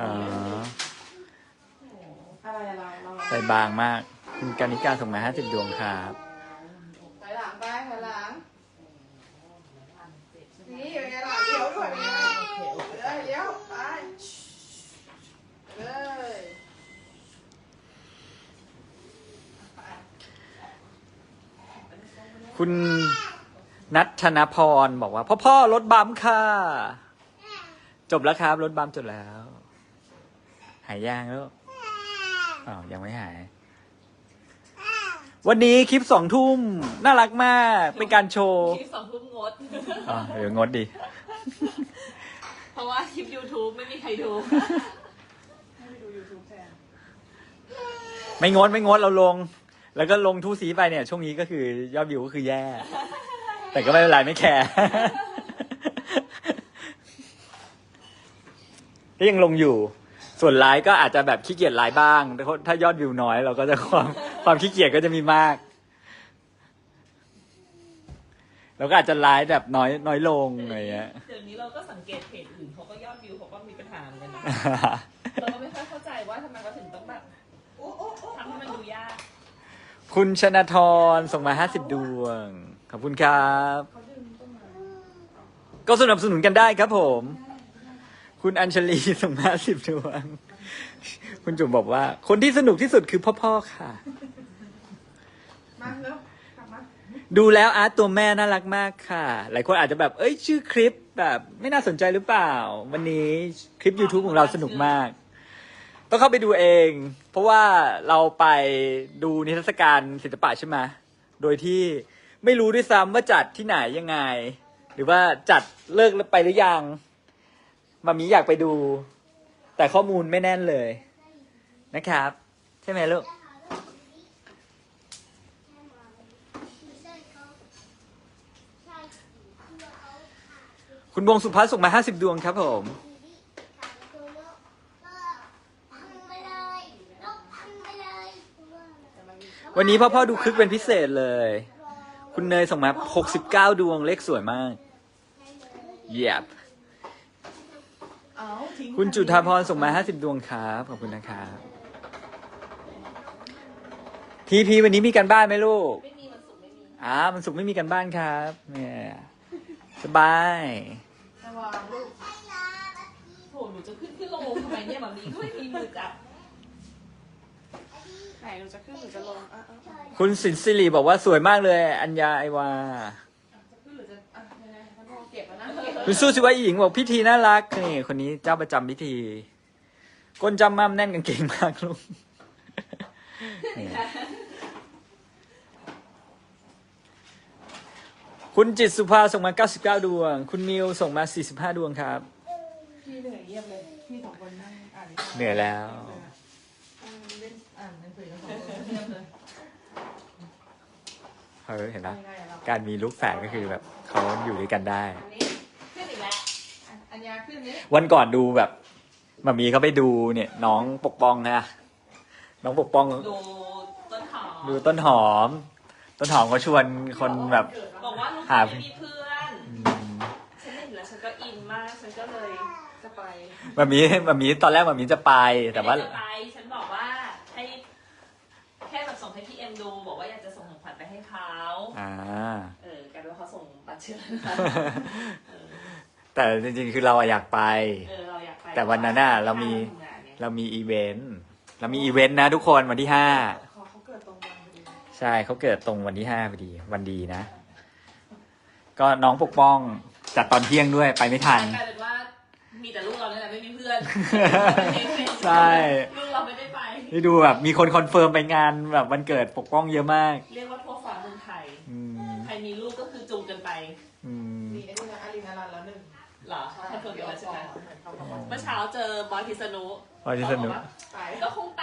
อ๋ออะไรอะเราเราใส่บางมากคุณกานิกาส่งมาห้าสิบดวงครับถอยหลังไปถอยหลัง นี่เป็นไงล่ะเลี้ยวด้วยเป็นไงเออเลี้ยวไปเลยคุณนัทธนพรบอกว่า พ่อพ่อรถบัมป์ค่ะ จบแล้วครับ รถบัมป์จบแล้ว หายย่างแล้วอ๋อยังไม่หาย วันนี้คลิปสองทุ่มน่ารักมาก เป็นการโชว์คลิปสองทุ่มงดอ๋อเดี๋ยวงดดิเพราะว่าคลิป YouTube ไม่มีใครดู ให้ไปดู YouTube แทนไม่งดไม่งดเราลง แล้วก็ลงทูสีไปเนี่ย ช่วงนี้ก็คือยอดวิวก็คือแย่ แต่ก็ไม่เป็นไรไม่แคร์ก็ยังลงอยู่ ส่วนไลฟ์ก็อาจจะแบบขี้เกียจไลฟ์บ้างแต่ถ้ายอดวิวน้อยเราก็จะความความขี้เกียจก็จะมีมากเราก็อาจจะไลฟ์แบบน้อยน้อยลงอะไรเงี้ยเดี๋ยวนี้เราก็สังเกตเพจอื่นเขาก็ยอดวิวเขาก็มีปัญหาเหมือนกันนะเราก็ไม่ค่อยเข้าใจว่าทำไมเขาถึงต้องแบบทำให้มันดูยาก คุณชนาธรส่งมาห้าสิบดวง ขอบคุณครับ ก็สนับสนุนกันได้ครับผม คุณอัญชลีส่งมาสิบดวง คุณจุ๋มบอกว่า คนที่สนุกที่สุดคือพ่อๆค่ะ มาเร็วกลับมาดูแล้วอาร์ตตัวแม่น่ารักมากค่ะ หลายคนอาจจะแบบ เอ้ย ชื่อคลิปแบบ ไม่น่าสนใจหรือเปล่า วันนี้คลิป YouTube ของเราสนุกมาก ต้องเข้าไปดูเอง เพราะว่าเราไปดูนิทรรศการศิลปะใช่ไหมโดยที่ไม่รู้ด้วยซ้ำว่าจัดที่ไหนยังไง หรือว่าจัดเลิกแล้วไปหรือยัง มามีอยากไปดู แต่ข้อมูลไม่แน่นเลย นะครับ ใช่ไหมลูกคุณวงสุภาพส่งมาห้าสิบดวงครับผม วันนี้พ่อพ่อดูคึกเป็นพิเศษเลย คุณเนยส่งมาหกสิบเก้าดวงเลขสวยมาก เยียบเอา ทิ้งคุณจุธาพรส่งมาห้าสิบดวงครับขอบคุณนะครับพีพีวันนี้มีการบ้านไหมลูกไม่มีวันศุกร์ไม่มีอ่ามันสุกร์ไม่มีการบ้านครับเนี่ยสบายระวังลูกโหหนูจะขึ้นขึ้นลงลงทำไมเนี่ยแบบนี้ก็ไม่มีมือจับไหนหนูจะขึ้นหนูจะลงอะอะอะคุณสินสิริบอกว่าสวยมากเลย อัญญาไอวา คุณสู้สิว่าหญิงบอกพิธีน่ารักนี่คนนี้เจ้าประจำพิธีก้นจำมั่มแน่นกางเกงมากลูกนี่คุณจิตสุภาส่งมา 99 ดวง คุณมิวส่งมา 45 ดวงครับ พี่เหนื่อยเยี่ยมเลยพี่สองคนนั่งอ่านนิทานเหนื่อยแล้วอ่านเล่นอ่านหนังสือกันสองคนเยี่ยมเลยเออเห็นปะยังไงอะเราการมีลูกแฝดก็คือแบบเขาอยู่ด้วยกันได้อันนี้ขึ้นอีกแล้ว อะอัญญาขึ้นนี้วันก่อนดูแบบมามีเขาไปดูเนี่ย น้องปกป้องนะน้องปกป้อง ดูต้นหอมดูต้นหอม ต้นหอมเขาชวนคนแบบ บอกว่าลูกหา ไม่มีเพื่อน อืมฉันเห็นแล้วฉันก็อินมาก ฉันก็เลยจะไปมามีมามีตอนแรกมามีจะไปแต่ว่า ไม่ได้จะไปฉันบอกว่าให้แค่แบบส่งให้พี่เอ็มดู บอกว่าอยากจะส่งของขวัญไปให้เขาอ่า เออกลายเป็นว่าเขาส่งบัตรเชิญเออ แต่จริงๆ คือเราอะอยากไป เออเราอยากไปแต่วันนั้นน่ะเรามีทำงานเนี่ยเรามีอีเวนต์เรามีอีเวนต์นะทุกคนวันที่ห้าขอเขาเกิดตรงวันพอดีใช่เขาเกิดตรงวันที่ห้าพอดี วันดีนะ ก็น้องปกป้องจัดตอนเที่ยงด้วยไปไม่ทัน กลายเป็นว่ามีแต่ลูกเราเนี่ยแหละไม่มีเพื่อนใช่ ลูกเราไม่ได้ไป นี่ดูแบบมีคนคอนเฟิร์มไปงานแบบวันเกิดปกป้องเยอะมาก เรียกว่าทั่วฟ้าเมืองไทย อืม ใครมีลูกก็คือ มื่อเช้าเจอบอยพิษณุบอยพิษณุ เขาบอกว่าไปก็คงไป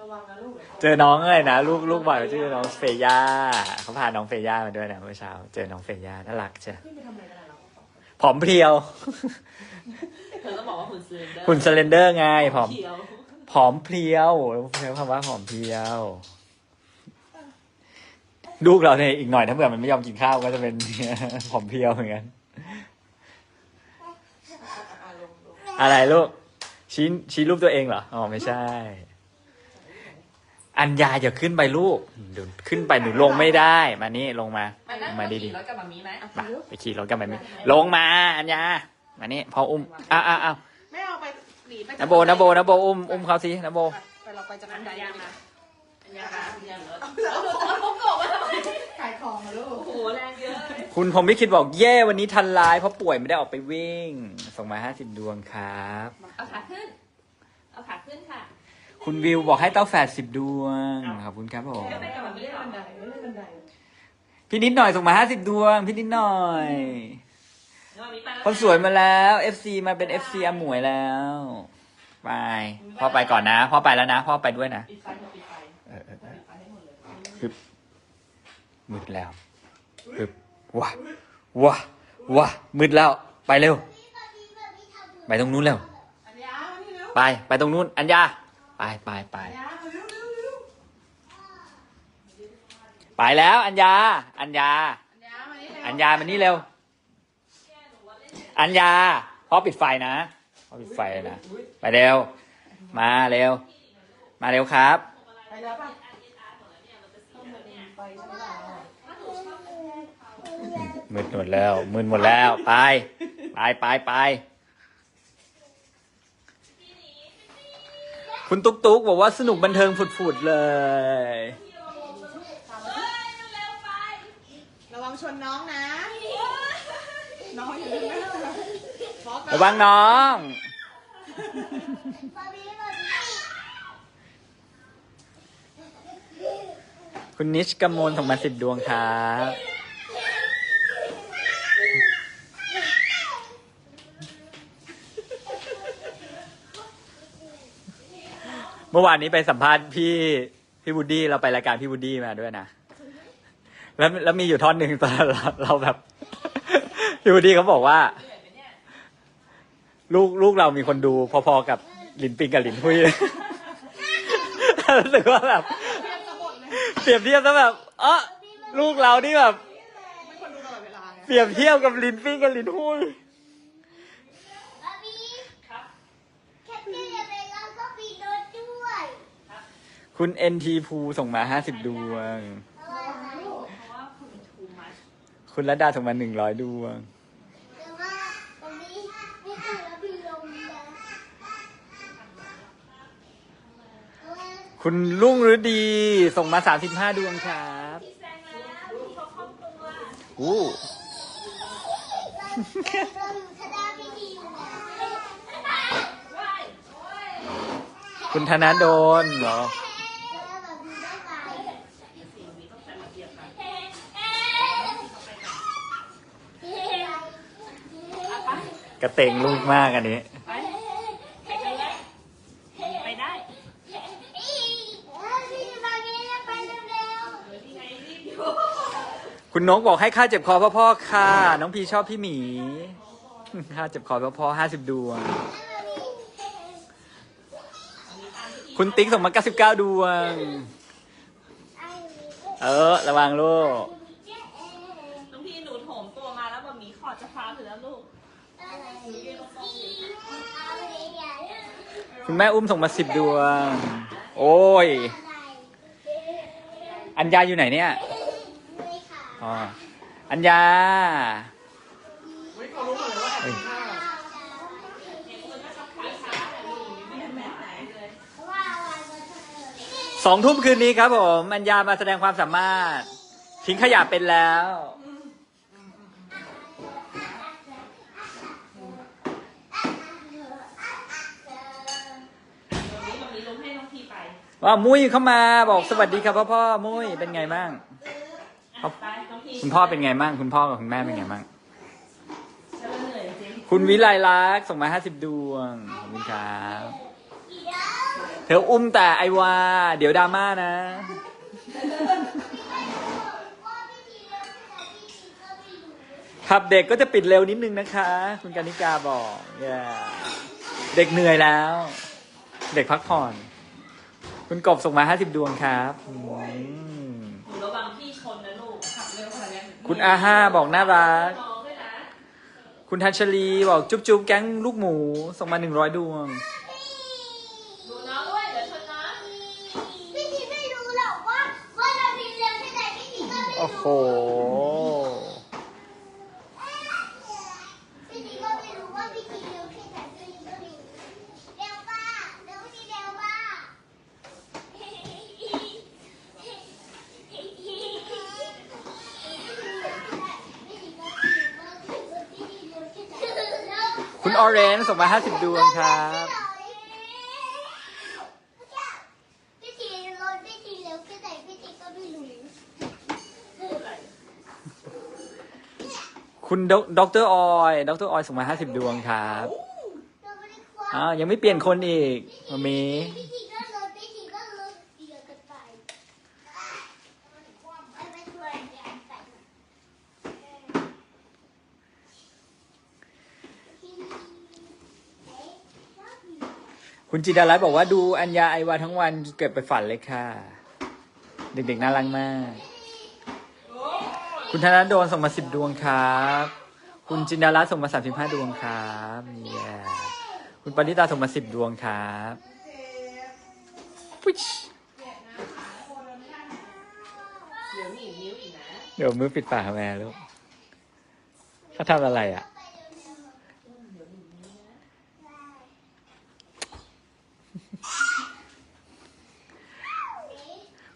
ระวังนะลูกเจอน้องอะไรนะลูกลูกบ่อยชื่อน้องเฟย่าเขาพาน้องเฟย่ามาด้วยนะเมื่อเช้า เจอน้องเฟย่าน่ารักใช่ขึ้นไปทำอะไรกันล่ะเราผอมเพรียว เธอต้องบอกว่าหุ่นเซนเดอร์หุ่นสเลนเดอร์ไงผอม เขียวผอมเพรียวใช้คำว่าผอมเพรียว ลูกเราเนี่ยอีกหน่อยถ้าเผื่อมันไม่ยอมกินข้าวก็จะเป็น ผอมเพรียวเหมือนกัน อะอะลงอะไรลูกชี้ชี้รูปตัวเองเหรออ๋อไม่ใช่ อัญญาอย่าขึ้นไปลูกเดี๋ยวขึ้นไปหนูลงไม่ได้ มานี่ลงมามานั่งมาขี่ดีรถกับมามีไหมๆมาไปขี่รถกันไปนี่ลงมา อัญญามานี่พออุ้มอ้าวอ้าวอ้าวไม่เอาไปหนีไปนโบนโบนโบอุ้มอุ้มเขาสินโบ ไปเราไปจากอัอันนใดยานะมาอันยามาอันยาเหรอเอาเขาโกะมาทำไมขายของมาลูก โอ้โหแรงเยอะเลย คุณผมไม่คิดบอกเย่วันนี้ทันไลน์เพราะป่วยไม่ได้ออกไปวิ่ง ส่งมาห้าสิบดวงครับ เอาขาขึ้น เอาขาขึ้นค่ะ คุณวิวบอกให้เต้าแฝดสิบดวงขอบคุณครับผมไม่ไปกับมามีไม่หรอบันไดไม่ได้บันไดพี่นิดหน่อยส่งมาห้าสิบดวง พี่นิดหน่อยมามีไปแล้วคนสวยมาแล้ว FC มาเป็น FC อาหมวยแล้ว ไปพ่อไปก่อนนะพ่อไปแล้วนะพ่อไปด้วยนะปิดไฟปิดไฟเออเออเออปิดไฟให้หมดเลยฮึบมืดแล้วฮึบ ว้าว้าว้ามืดแล้วไปเร็ว ไปตรงนู้นเร็ว ไปไปตรงนู้น อัญญาไปไปไปไปแล้ว อัญญา อัญญา อันยามานี่เร็วอัญญามานี่เร็ว อัญญาพ่อปิดไฟนะพ่อปิดไฟนะ ไปเร็ว มาเร็ว มาเร็วครับ ไปแล้วป่ะ มืดหมดแล้ว มืดหมดแล้ว ไป ไปไปไป คุณตุ๊กตุ๊กบอกว่าสนุกบันเทิงฝุดๆเลย ระวังชนน้องนะ น้องอยู่ข้างหน้าฟอกระวังน้อง คุณนิชกมลส่งมาสิบดวงครับ เมื่อวานนี้ไปสัมภาษณ์พี่พี่วูดดี้เราไปรายการพี่วูดดี้มาด้วยนะแล้วแล้วมีอยู่ท่อนหนึ่งตอนเราเราแบบ พี่วูดดี้เขาบอกว่า ลูกลูกเรามีคนดูพอๆกับหลินปิงกับหลินหุยรู้สึกว่าแบบเปรียบเทียบซะแบบเออลูกเรานี่แบบเปรียบเทียบกับลินปิงกับลินหุย บาร์บี้แคทเธอร์อย่าไปแล้วก็ปีโดนด้วย คุณเอ็นทีภูส่งมาห้าสิบดวงเพราะว่าคุณทูมัชคุณระดาส่งมาหนึ่งร้อยดวงแต่ว่าบาร์บี้ไม่ตื่นแล้วพี่ลงนะเพราะว่าคุณรุ่งฤดีส่งมาสามสิบห้าดวงครับอู้เราอยู่ทดาพี่ดีอยู่นะคุณธนาโดนเหรอ แล้วบาร์บี้ได้ไป กระเตงลูกมากอันนี้ ไปไปกันเลยไปได้พี่บาร์บี้ไปเร็วที่ไงรีบอยู่คุณนกบอกให้ค่าเจ็บคอพ่อพ่อค่ะ น้องพีชอบพี่หมี ค่าเจ็บคอพ่อพ่อห้าสิบดวง คุณติ๊กส่งมาเก้าสิบเก้าดวง เออ ระวังลูก น้องพี่หนูโถมตัวมาแล้วแบบมีขอดจะพาถึงแล้วลูก คุณแม่อุ้มส่งมาสิบดวง โอ้ย อัญญาอยู่ไหนเนี่ยอ๋ออัญญาสองทุ่มคืนนี้ครับผม อัญญามาแสดงความสามารถ ทิ้งขยะเป็นแล้ว วันนี้วันนี้ลุงให้น้องพี่ไป ว่ามุ้ยเข้ามาบอกสวัสดีครับพ่อพ่อมุ้ยเป็นไงบ้าง ครับ ไปน้องพี่คุณพ่อเป็นไงบ้าง คุณพ่อกับคุณแม่เป็นไงบ้างเจะเหนื่อยจริงคุณวิไลลักษณ์ส่งมาห้าสิบดวงขอบคุณครับเธออุ้มแต่ไอวา เดี๋ยวดราม่านะขับเด็กก็จะปิดเร็วนิดนึงนะคะ คุณกานิกาบอก yeah เด็กเหนื่อยแล้ว เด็กพักผ่อน คุณกบส่งมาห้าสิบดวงครับอืมหนูระวังพี่ชนนะลูกขับเร็วขนาดนี้คุณอาห้าบอกน่ารัก น้องด้วยนะคุณทัชลีบอกจุ๊บจุ๊บแก๊งลูกหมู ส่งมาหนึ่งร้อยดวง ดูน้องด้วยเดี๋ยวชนนะพี่ทีไม่รู้หรอกว่าว่าเราพิมพ์เร็วแค่ไหนพี่ทีก็ไม่โอ้โห รู้พี่ทีก็ไม่รู้ว่าพี่ทีเร็วแค่ไหนพี่ทีก็ไม่รู้เร็วป่ะเร็วพี่ทีเร็วป่ะ คุณ ออเรนส่งมาห้าสิบดวงครับ พี่ทีรถพี่ทีเร็วแค่ไหนพี่ทีก็ไม่รู้คุณดอกเตอร์ออยดอกเตอร์ออยส่งมาห้าสิบดวงครับเราไม่ได้คว้าอ้าวยังไม่เปลี่ยนคนอีกมามี พี่ทีก็รถพี่ทีก็รถเดียวกันไปไม่ไม่ช่วยกันไป คุณจิดารัตน์บอกว่าดูอัญญาไอวาทั้งวันเก็บไปฝันเลยค่ะ เด็กๆน่ารักมาก คุณธนาโดนส่งมาสิบดวงครับ คุณจินดารัตน์ส่งมาสามสิบห้าดวงครับเย้คุณปณิตาส่งมาสิบดวงครับปุ๊ชเดี๋ยวหนีบนิ้วอีกนะเดี๋ยวมือปิดปากแม่ลูกเขาทำอะไรอะ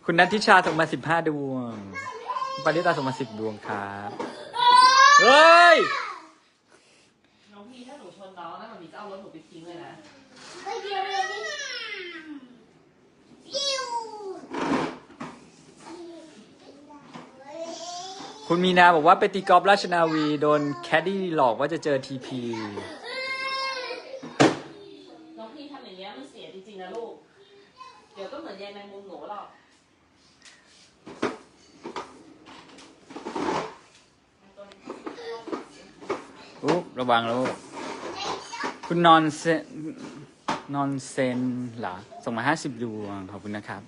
คุณนัทธิชาส่งมาสิบห้าดวงคุณปณิตาส่งมาสิบดวงครับ เฮ้ย น้องพี่ถ้าหนูชนน้องนะมันมีจะเอารถหนูไปทิ้งเลยนะไปเดียวเดียวนี่ปิ้วคุณมีนาบอกว่าไปตีกอล์ฟราชนาวี โดนแคดดี้หลอกว่าจะเจอทีพี น้องพี่ทำอย่างเงี้ยมันเสียจริงๆนะลูก เดี๋ยวก็เหมือนยายแมงมุมหนูหรอก อุ๊บระ วังลูกคุณนอนเซนนอนเซนเหรอส่งมาห้าสิบดวงขอบคุณนะครับ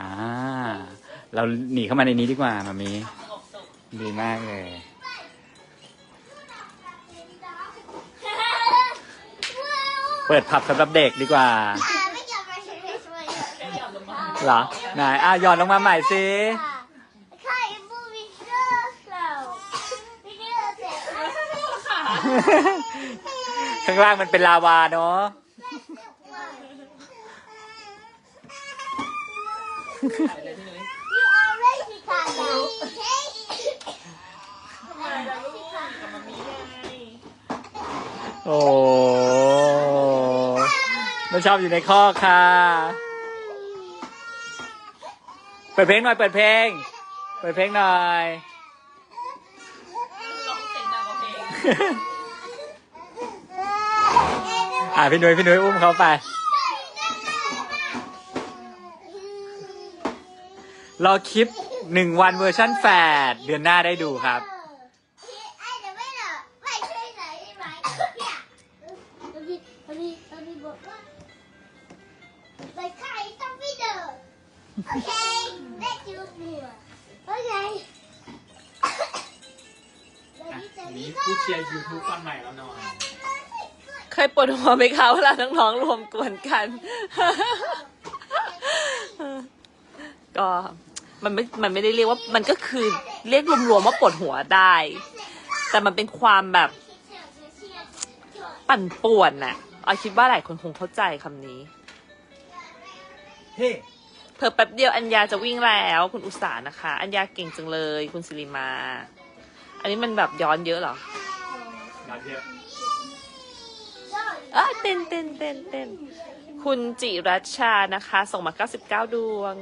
อ่า เราหนีเข้ามาในนี้ดีกว่ามามีสงบสุขดีมากเลยเปิดผับสำหรับเด็กดีกว่าไม่ยอมมาช่วยช่วยแค่หย่อนลงมาเหรอ ไหนอะหย่อนลงมาใหม่สิใครบูมิเกอร์เราพี่เกอร์เสร็จแล้วข้างล่างมันเป็นลาวาเนาะไปเลยพี่นุ้ย You already Chicago. Okay? ทำไมล่ะลูกกับมามีไงโอ้มันชอบอยู่ในข้อค่ะ เปิดเพลงหน่อย เปิดเพลง เปิดเพลงหน่อยอ่าพี่นุ้ยพี่นุ้ยอุ้มเขาไป รอคลิปหนึ่งวันเวอร์ชั่นแฟดเดือนหน้าได้ดูครับ ปวดหัวไหมคะเวลาน้องๆรวมกวนกัน ก็มันไม่ มันไม่ได้เรียกว่า มันก็คือเรียกรวมๆว่าปวดหัวได้ แต่มันเป็นความแบบ ปั่นป่วนน่ะออยคิดว่าหลายคนคงเข้าใจคำนี้ เฮ้เพอแป๊บเดียวอัญญาจะวิ่งแล้วคุณอุตสานะคะ อัญญาเก่งจังเลย คุณสิริมา อันนี้มันแบบย้อนเยอะเหรอยอดเยี่ย มอะเต้นเต้นเต้นเต้นคุณจิรัชชานะคะ ส่งมา 99 ดวง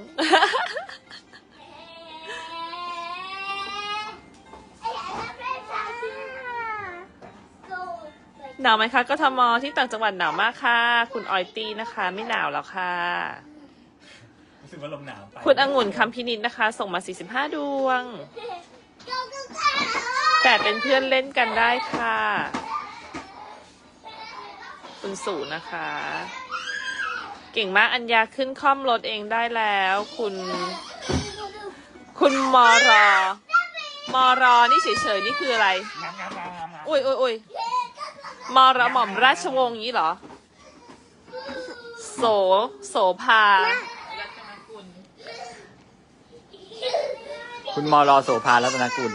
หนาวไหมคะกทมที่ต่างจังหวัดหนาวมากค่ะ คุณออยตี้นะคะ ไม่หนาวแล้วค่ะ รู้สึกว่าลมหนาวไปคุณองุ่นคำพินิจนะคะ ส่งมา 45 ดวง แต่เป็นเพื่อนเล่นกันได้ค่ะ คุณสูนะคะ เก่งมากอัญญาขึ้นคล่อมรถเองได้แล้ว คุณ คุณมอรอ มอรอนี่เฉยๆนี่คืออะไร อุ้ยอุ้ยอุ้ยมอรอหม่อมราชวงศ์อย่างนี้เหรอ โส โสภารัตนกุลคุณมอรอโสภารัตนกุล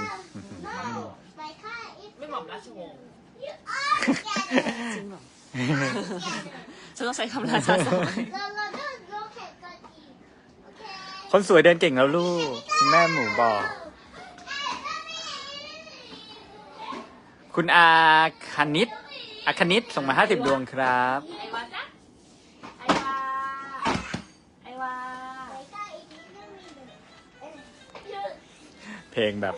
ไปค่ายอีกไม่หม่อมราชวงศ์ จริงเหรอ ฉันต้องใช้คำราชาศัพท์ไหมเราเราต้องลงแข่งกันอีกโอเคคนสวยเดินเก่งแล้วลูกคุณแม่หมูบอก คุณอาคณิตอาคณิตส่งมาห้าสิบดวงครับ ไอ้วาจ๊ะไอ้วาไอ้วา ไปค่ายอีกนิดนึงมีหนึ่งเอ้ยเพลงแบบ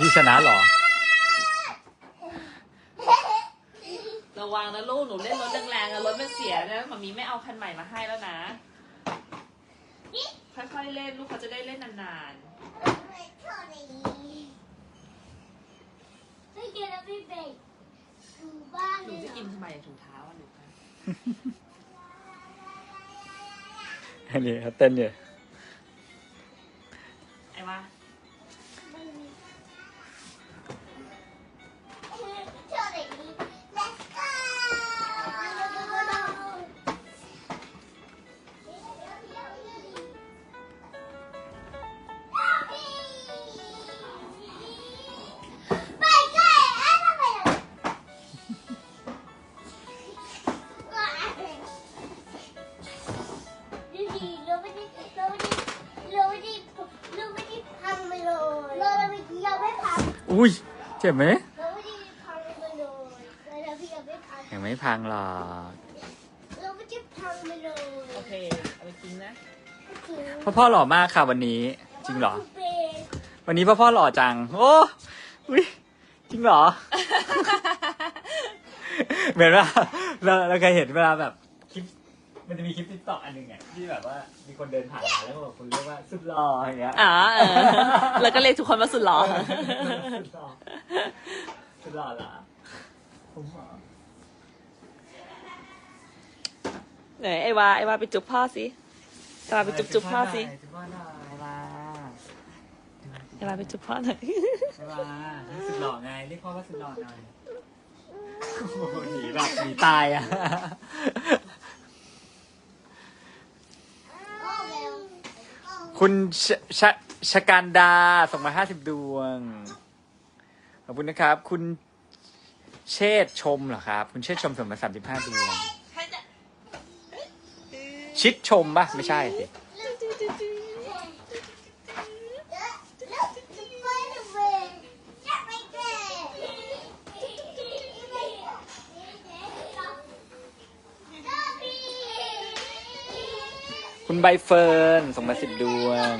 ที่ชนะเหรอ ระวังนะลูกหนูเล่นรถแรงๆนะรถมันเสียนะมามีไม่เอาคันใหม่มาให้แล้วนะ ค่อยๆเล่นลูกเขาจะได้เล่นนานๆหนูจะกินทำไมอะถุงเท้าอะลูกคะอันนี้เขาเต้นอยู่ อุ้ย เจ็บไหมเราไม่ได้พังไปเลยเราพี่ยังไม่พังยังไม่พังหรอกเราไม่ได้พังไปเลยโอเค เอาไปกินนะพ่อพ่อหล่อมากค่ะวันนี้ จริงเหรอเป็นวันนี้พ่อพ่อหล่อจัง โอ้อุ้ยจริงเหรอ เหมือนว่าเราเราเคยเห็นเวลาแบบคลิป มันจะมีคลิปติ๊กต็อกอันหนึ่งอะที่แบบว่ามีคนเดินผ่านมาแล้วก็บอกคนเรียกว่าสุดหล่ออย่างเงี้ยอ๋อเออแล้วก็เรียกทุกคนว่าสุดหล่อสุดหล่อสุดหล่อเหรอผมเหรอไหนไอ้วาไอ้วาไปจุ๊บพ่อสิไอ้วาไปจุ๊บจุ๊บพ่อสิจุ๊บพ่อหน่อยมาไอ้วาไปจุ๊บพ่อหน่อยมาสุดหล่อไงเรียกพ่อว่าสุดหล่อหน่อยโอ้โหหนีแบบหนีตายอะ โอ้เร็ว คุณชชชการดาส่งมาห้าสิบดวง ขอบคุณนะครับ คุณเชษฐ์ชมเหรอครับ คุณเชษฐ์ชมส่งมาสามสิบห้าดวง ชิดชมปะไม่ใช่สิ คุณใบเฟิร์นส่งมาสิบดวง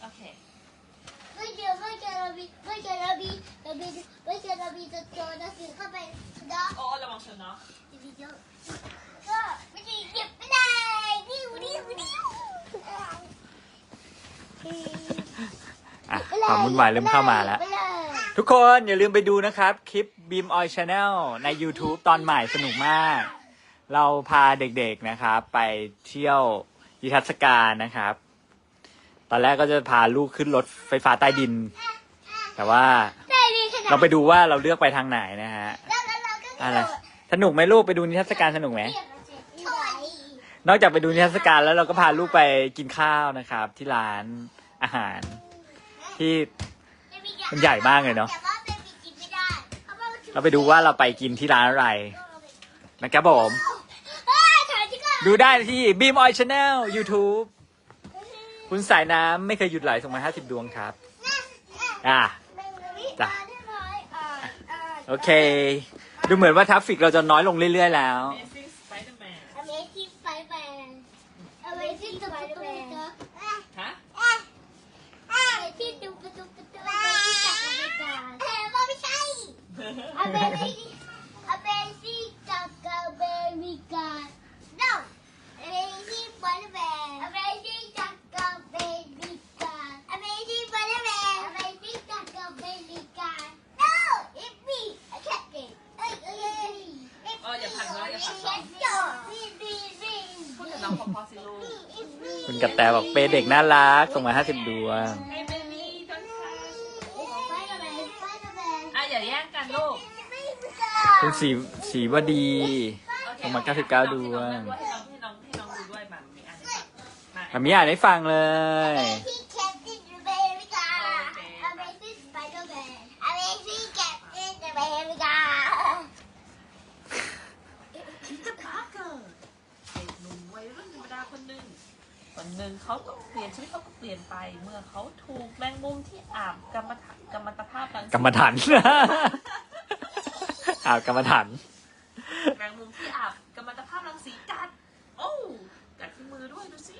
โอเคไม่เจอไม่เจอระบีไม่เจอระบีระบีไม่เจอระบีจะโจรจะสื่อเข้าไปดอกโอ้ระวังชนเนาะระบีเยอะก็ไม่ได้เก็บไม่ได้ดิ้วดิ้วดิ้วอะความวุ่นวายเริ่มเข้ามาแล้ว ไทุกคนอย่าลืมไปดูนะครับ คลิป Beam Oil Channel ใน YouTube ตอนใหม่สนุกมาก เราพาเด็กๆนะครับ ไปเที่ยวยิทัศการนะครับ ตอนแรกก็จะพาลูกขึ้นรถไฟฟ้าใต้ดิน แต่ว่าได้ดีขนาดเราไปดูว่าเราเลือกไปทางไหนนะฮะแล้วแล้วเราก็อะไรสนุกไหมลูกไปดูนิทรรศการสนุกไหมเรียกมาเสร็จเท่าไหร่นอกจากไปดูนิทรรศการแล้วเราก็พาลูกไปกินข้าวนะครับ ที่ร้านอาหารที่ มันใหญ่มากเลยเนอะแต่ว่าเป็นกินไม่ได้พะว่มันเราไปดูว่าเราไปกินที่ร้านอะไรนะครับผมเฮ้ยถ่ายที่ก่อนดูได้ที่ Beam Oil Channel YouTube คุณสายน้ำไม่เคยหยุดไหลส่งมา 50 ดวงครับ อะจ้ะโอเค ดูเหมือนว่าทราฟฟิกเราจะน้อยลงเรื่อย ๆ แล้ว คุณกับแต่บอกเปย์เด็กน่ารักส่งมาห้าสิบดวง ไอ้เบบี้ต้นชา Spider-Man, Spider-Man. อะอย่าแย่งกันลูก คุณสีสีวดีโอเคส่งมา99ดวงให้น้องให้น้องให้น้องดูด้วยมามีอ่านให้ฟังมามามีอ่านให้ฟังเลย Amazing Captain America. Amazing Spider-Man. Amazing Captain America. จะพาเกิดเด็กหนุ่มวัยรุ่นธรรมดาคนหนึ่งวันหนึ่งเขาก็เปลี่ยนชีวิตเขาก็เปลี่ยนไป เมื่อเขาถูกแมงมุมที่อาบกรรมฐานกรรมตภาพรังสี กรรมฐาน อ้าวกรรมฐานแมงมุมที่อาบกรรมตภาพรังสีกัด โอ้กัดที่มือด้วยดูสิ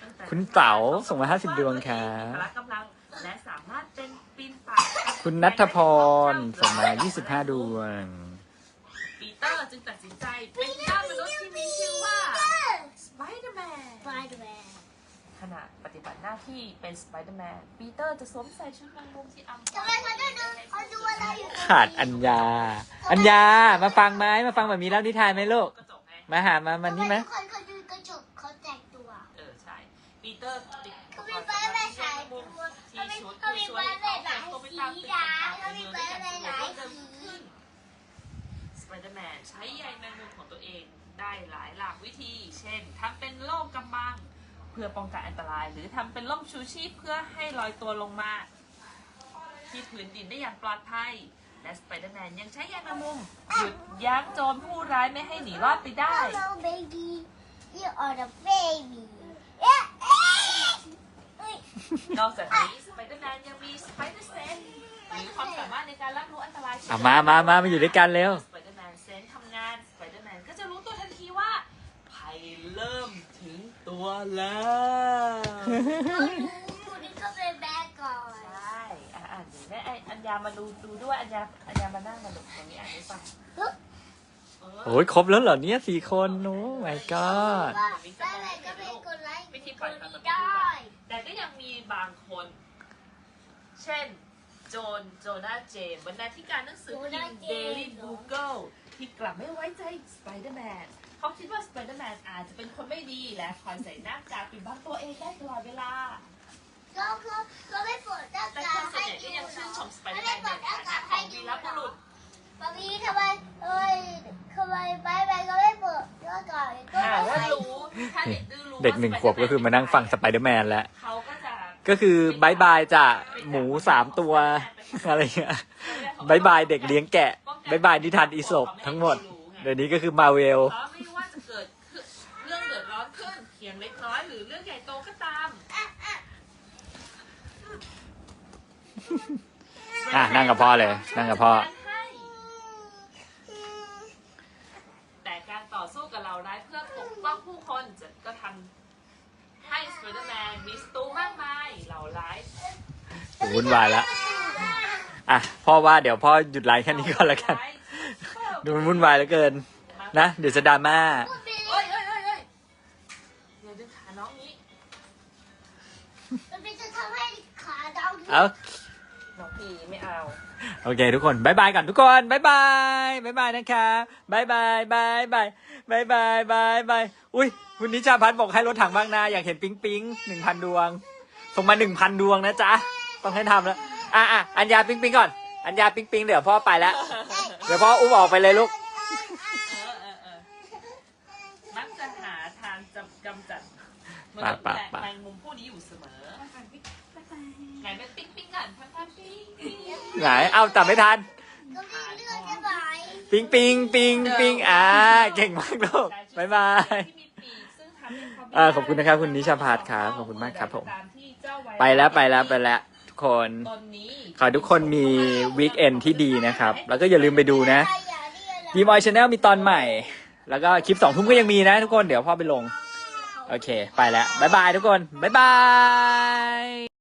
ตั้งแต่คุณเต๋าส่งมา50ดวงครับพละกำลังและสามารถเป็นปีนป่าย คุณนัทพรส่งมา25ดวง ปีเตอร์จึงตัดสินใจเป็นเจ้ามนุษย์ที่มีชื่อว่าสไปเดอร์แมน Spider-Man. ข ณะปฏิบัติหน้าที่เป็นสไปเดอร์แมนปีเตอร์จะสวมใส่ชุดแมงมุมที่อัมทำไมเขาดูดูเขาดูอะไรอยู่ขาดอัญญา อัญญา มาฟังไหมมาฟังแบบมีเล่านิทานไหมลูก กระจกไงมาหามามันนี่ไหมทุกคนเขาดูกระจกเขาแต่งตัวเออใช่ปีเตอร์ติดเขามีไฟแบบหลายตัวที่เขามีชุดเขามีช่ไฟวยให้แบบหลายเขาสีไปตามตึกดาต่างๆเขาในมีเมืองไฟด้วยแบบหลายกันเดินสีขึ้นสไปเดอร์แมนใช้ใยแมงมุมของตัวเองได้หลายหลากวิธี เช่นทำเป็นโล่กำบัง เพื่อป้องกันอันตราย หรือทำเป็นล่มชูชีพเพื่อให้ลอยตัวลงมา ที่พื้นดินได้อย่างปลอดภัย และสไปเดอร์แมนยังใช้ยาแมงมุม หยุดยั้งโจรผู้ร้ายไม่ให้หนีรอดไปได้ Hello baby you are the baby เอ๊ะเอ๊ะเอ้ยนอกจากนี้สไปเดอร์แมนยังมีสไปเดอร์เซนหรือความสามารถในการรับรู้อันตรายอะมามามามาอยู่ด้วยกันเร็วสไปเดอร์แมนเซนทำงานสไปเดอร์แมนก็จะรู้ตัวทันทีว่าภัยเริ่มถึง ตัวแล้วคุณนี่ก็เป็นแบกก่อนใช่อะอ่านดูแม่ไออัญญามาดูดูด้วยอัญญาอัญญามานั่งมาดูตรงนี้อ่านให้ฟังโอ้ยครบแล้วเหรอเนี่ยสี่คนโอ้ my god ได้เลยก็เป็นคนไลค์วิธีปคล่อยนสัตว์นี้แบบนี้ได้ แต่ก็ยังมีบางคน เช่น โจนโจนาเจมส์บรรณาธิการหนังสือพิมพ์ Daily Google ที่กลับไม่ไว้ใจสไปเดอร์แมน เขาคิดว่าสไปเดอร์แมนอาจจะเป็นคนไม่ดีและคอยใส่หน้ากากปิดบังตัวเองได้ตลอดเวลา ก็ก็ก็ไม่เปิดหน้าแต่กาคนส่วนให้ใหญ่ก็ดูยังชื่นชมสไปเดอไม่ร์แมได้นเปิในดหน้าฐากานะให้ของดูวีรบุรุษปามีทำไมเอ้ยทำไมไปไปก็ไม่เปิดหน้ากากก็หาไม่ว่าให้รู้ถ้าเด็กดื้อรู้เด็กหนึ่งขวบก็คือมานั่งฟังสไปเดอร์แมนแล้ว เขาก็จะก็คือบายบายจ้ะหมูสามตัว อะไรเงี้ยบายบายเด็กเลี้ยงแกะบายบายนิทานอีสปทั้งหมดเดี๋ยวนี้ก็คือมาเวลเพราะไม่ว่าจะเกิดขึ้นเรื่องเดือดร้อน ขึ้นเพียงเล็กน้อยหรือเรื่องใหญ่โตก็ตามอะนั่งกับพ่อเลย นั่งกับพ่อ แต่การต่อสู้กับเราร้ายเพื่อปกป้องผู้คนจะก็ทำให้สไปเดอร์แมนมีศัตรูมากมายเหล่าร้ายวุ่นวายละอะพ่อว่าเดี๋ยวพ่อหยุดไลฟ์แค่นี้ก่อนแล้วกัน ดูมันวุ่นวายเหลือเกิน นะ เดี๋ยวจะดราม่า เอาน้องพีไม่เอา โอเค ทุกคนบายบายกันทุกคนบายบายบายบายนะครับบายบายบายบายบายบายบายบายอุ้ยคุณนิชาพัฒน์บอกให้รถถังบางนาอยากเห็นปิ๊งปิ๊งหนึ่งพันดวง ส่งมาหนึ่งพันดวงนะจ๊ะ ต้องให้ทำแล้ว อะอะอัญญาปิ๊งปิ๊งก่อน อัญญาปิ๊งปิ๊งเดี๋ยวพ่อไปแล้ว เดี๋ยวพ่ออุ้มออกไปเลยลูก เออเออเออมักจะหาทางจำกำจัดมนุษย์ปะและปะ แมงมุมผู้นี้อยู่เสมอ ไหนเป็นปิ๊งปิ๊งกันพันพันปิ๊งปิ๊งไหนเอาจับไม่ทัน ก็มีเลือดใช่ไหมปิ๊งปิ๊งปิ๊งปิ๊งอ่าเก่งมากลูกบายบาย ที่มีปีกซึ่งทำให้เขาอ่าขอบคุณนะครับคุณนิชาพัฒน์ครับขอบคุณมากครับผม ตามที่เจ้าว้ไปแล้วไปแล้วไปแล้วทุกคน ตนนี้ขอให้ทุกคนมีวีคเอนที่ดีนะครับ แล้วก็อย่าลืมไปดูนะใครอย่าเรียกดีมอยชาแนลมีตอนใหม่ แล้วก็คลิปสองทุ่มก็ยังมีนะทุกคนเดี๋ยวพ่อไปลง โอเค ไปแล้ว บ๊ายบายทุกคน บ๊ายบาย